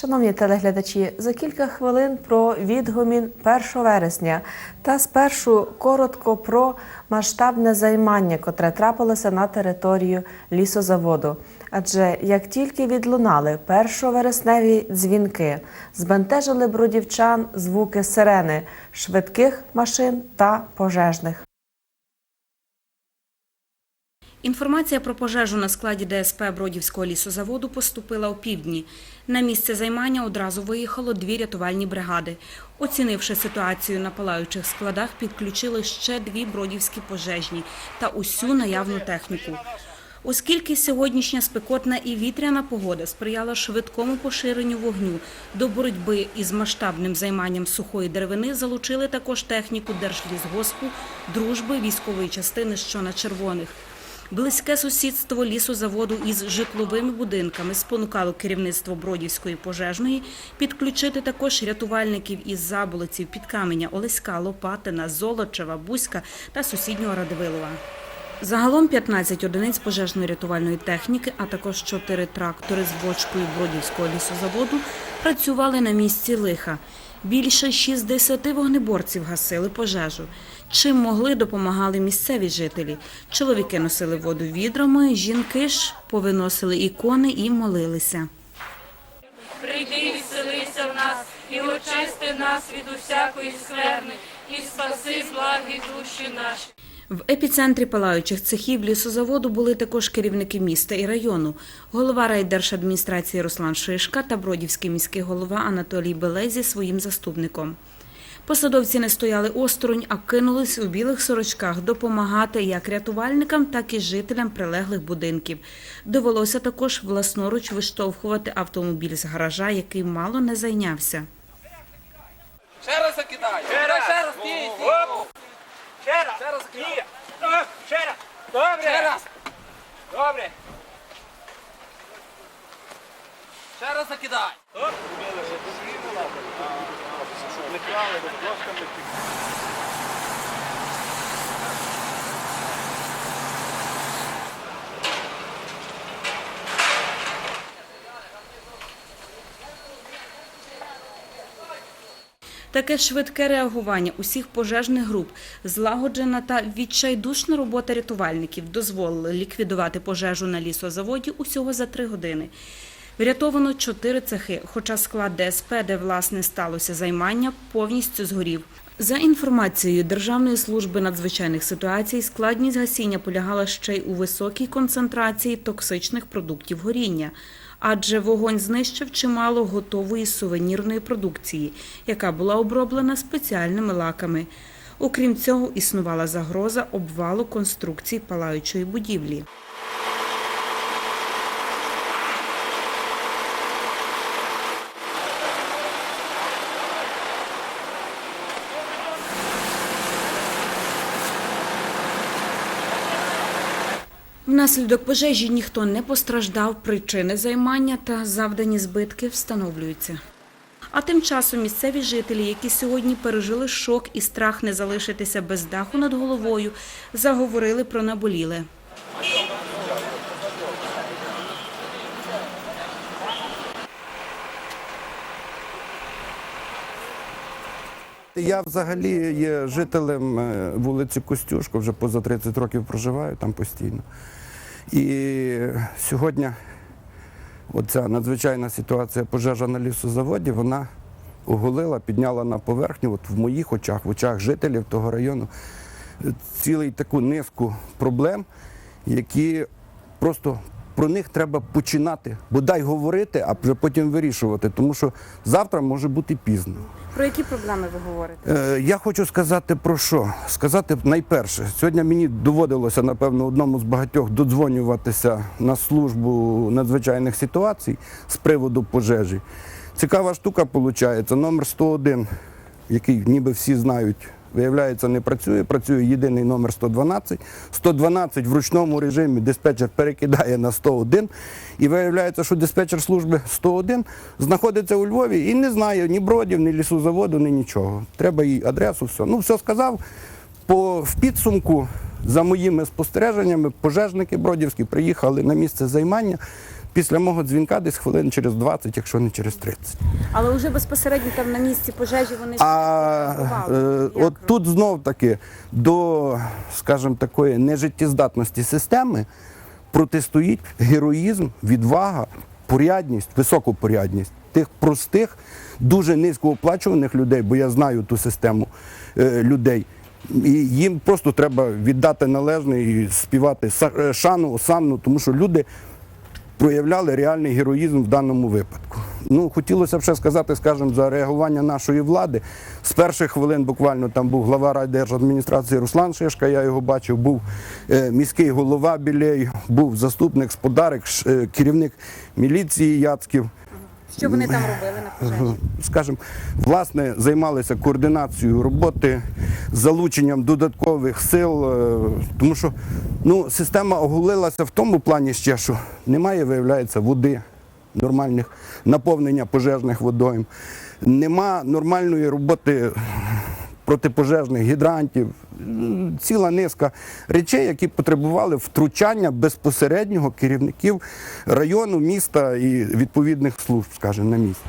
Шановні телеглядачі, за кілька хвилин про відгомін 1 вересня та спершу коротко про масштабне займання, котре трапилося на територію лісозаводу. Адже як тільки відлунали першовересневі дзвінки, збентежили бродівчан звуки сирени, швидких машин та пожежних. Інформація про пожежу на складі ДСП Бродівського лісозаводу поступила о півдні. На місце займання одразу виїхало дві рятувальні бригади. Оцінивши ситуацію на палаючих складах, підключили ще дві бродівські пожежні та усю наявну техніку. Оскільки сьогоднішня спекотна і вітряна погода сприяла швидкому поширенню вогню, до боротьби із масштабним займанням сухої деревини залучили також техніку Держлісгоспу, дружби військової частини, що на червоних. Близьке сусідство лісозаводу із житловими будинками спонукало керівництво Бродівської пожежної підключити також рятувальників із Заболиців, Підкаменя, Олеська, Лопатина, Золочева, Бузька та сусіднього Радивилова. Загалом 15 одиниць пожежно-рятувальної техніки, а також 4 трактори з бочкою Бродівського лісозаводу працювали на місці лиха. Більше 60 вогнеборців гасили пожежу. Чим могли, допомагали місцеві жителі. Чоловіки носили воду відрами, жінки ж повиносили ікони і молилися. Прийди і вселися в нас, і очисти нас від усякої скверни, і спаси благі душі наші. В епіцентрі палаючих цехів лісозаводу були також керівники міста і району, голова райдержадміністрації Руслан Шишка та бродівський міський голова Анатолій Белей зі своїм заступником. Посадовці не стояли осторонь, а кинулись у білих сорочках допомагати як рятувальникам, так і жителям прилеглих будинків. Довелося також власноруч виштовхувати автомобіль з гаража, який мало не зайнявся. Ще раз закидай. Ще раз. Ще раз. Ще раз. Ще раз. Ні. Ще раз. Добре. Ще раз. Добре. Ще раз закидай. Таке швидке реагування усіх пожежних груп, злагоджена та відчайдушна робота рятувальників дозволили ліквідувати пожежу на лісозаводі усього за три години. Врятовано чотири цехи, хоча склад ДСП, де власне сталося займання, повністю згорів. За інформацією Державної служби надзвичайних ситуацій, складність гасіння полягала ще й у високій концентрації токсичних продуктів горіння, адже вогонь знищив чимало готової сувенірної продукції, яка була оброблена спеціальними лаками. Окрім цього, існувала загроза обвалу конструкцій палаючої будівлі. Внаслідок пожежі ніхто не постраждав, причини займання та завдані збитки встановлюються. А тим часом місцеві жителі, які сьогодні пережили шок і страх не залишитися без даху над головою, заговорили про наболіле. Я взагалі є жителем е, вулиці Костюшко, вже поза 30 років проживаю там постійно. І сьогодні оця надзвичайна ситуація пожежа на лісозаводі, вона оголила, підняла на поверхню, от в моїх очах, в очах жителів того району, цілий таку низку проблем, які просто про них треба починати, бодай говорити, а вже потім вирішувати, тому що завтра може бути пізно. Про які проблеми ви говорите? Е, Я хочу сказати про що? Сказати найперше, сьогодні мені доводилося, напевно, одному з багатьох додзвонюватися на службу надзвичайних ситуацій з приводу пожежі. Цікава штука виходить, номер 101, який ніби всі знають, виявляється, не працює. Працює єдиний номер 112. 112 в ручному режимі диспетчер перекидає на 101. І виявляється, що диспетчер служби 101 знаходиться у Львові і не знає ні бродів, ні лісозаводу, ні нічого. Треба їй адресу, все. Ну, все сказав. По, в підсумку, за моїми спостереженнями, пожежники бродівські приїхали на місце займання. Після мого дзвінка десь хвилин через 20, якщо не через 30. Але вже безпосередньо там на місці пожежі вони А е, от тут знов таки до, скажімо, такої нежиттєздатності системи протистоїть героїзм, відвага, порядність, високопорядність тих простих, дуже низькооплачуваних людей, бо я знаю ту систему е, людей. І їм просто треба віддати належне і співати е, шану, осанну, тому що люди проявляли реальний героїзм в даному випадку. Ну, хотілося б ще сказати, скажімо, за реагування нашої влади. З перших хвилин буквально там був глава райдержадміністрації Руслан Шишка, я його бачив, був е, міський голова Білей, був заступник Сподарик, е, керівник міліції Яцьків. Що вони там робили на пожежі? Скажімо, власне, займалися координацією роботи, залученням додаткових сил, е, тому що ну, система оголилася в тому плані ще, що немає, виявляється, води нормальних, наповнення пожежних водойм, нема нормальної роботи протипожежних гідрантів, ціла низка речей, які потребували втручання безпосереднього керівників району, міста і відповідних служб, скажімо, на місці.